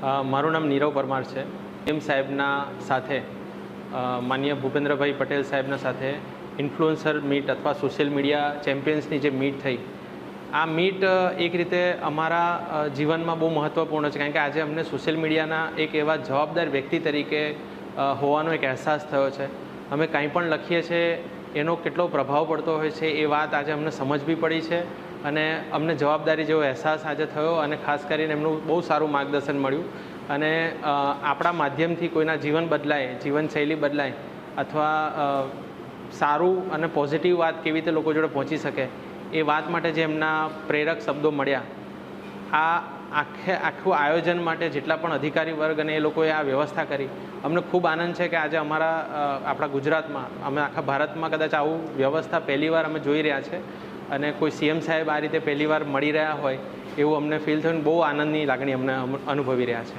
મારું નામ નીરવ પરમાર છે. એમ સાહેબના સાથે માન્ય ભૂપેન્દ્રભાઈ પટેલ સાહેબના સાથે ઇન્ફ્લુઅન્સર મીટ અથવા સોશિયલ મીડિયા ચેમ્પિયન્સની જે મીટ થઈ, આ મીટ એક રીતે અમારા જીવનમાં બહુ મહત્ત્વપૂર્ણ છે. કારણ કે આજે અમને સોશિયલ મીડિયાના એક એવા જવાબદાર વ્યક્તિ તરીકે હોવાનો એક અહેસાસ થયો છે. અમે કાંઈ પણ લખીએ છીએ એનો કેટલો પ્રભાવ પડતો હોય છે એ વાત આજે અમને સમજવી પડી છે અને અમને જવાબદારી જેવો અહેસાસ આજે થયો અને ખાસ કરીને એમનું બહુ સારું માર્ગદર્શન મળ્યું. અને આપણા માધ્યમથી કોઈના જીવન બદલાય, જીવનશૈલી બદલાય અથવા સારું અને પોઝિટિવ વાત કેવી રીતે લોકો જોડે પહોંચી શકે એ વાત માટે જે એમના પ્રેરક શબ્દો મળ્યા, આ આખે આખું આયોજન માટે જેટલા પણ અધિકારી વર્ગ અને એ લોકોએ આ વ્યવસ્થા કરી, અમને ખૂબ આનંદ છે કે આજે અમારા આપણા ગુજરાતમાં, અમે આખા ભારતમાં કદાચ આવું વ્યવસ્થા પહેલીવાર અમે જોઈ રહ્યા છે અને કોઈ સીએમ સાહેબ આ રીતે પહેલીવાર મળી રહ્યા હોય એવું અમને ફીલ થયું બહુ આનંદની લાગણી અમને અમ- અનુભવી રહ્યા છે.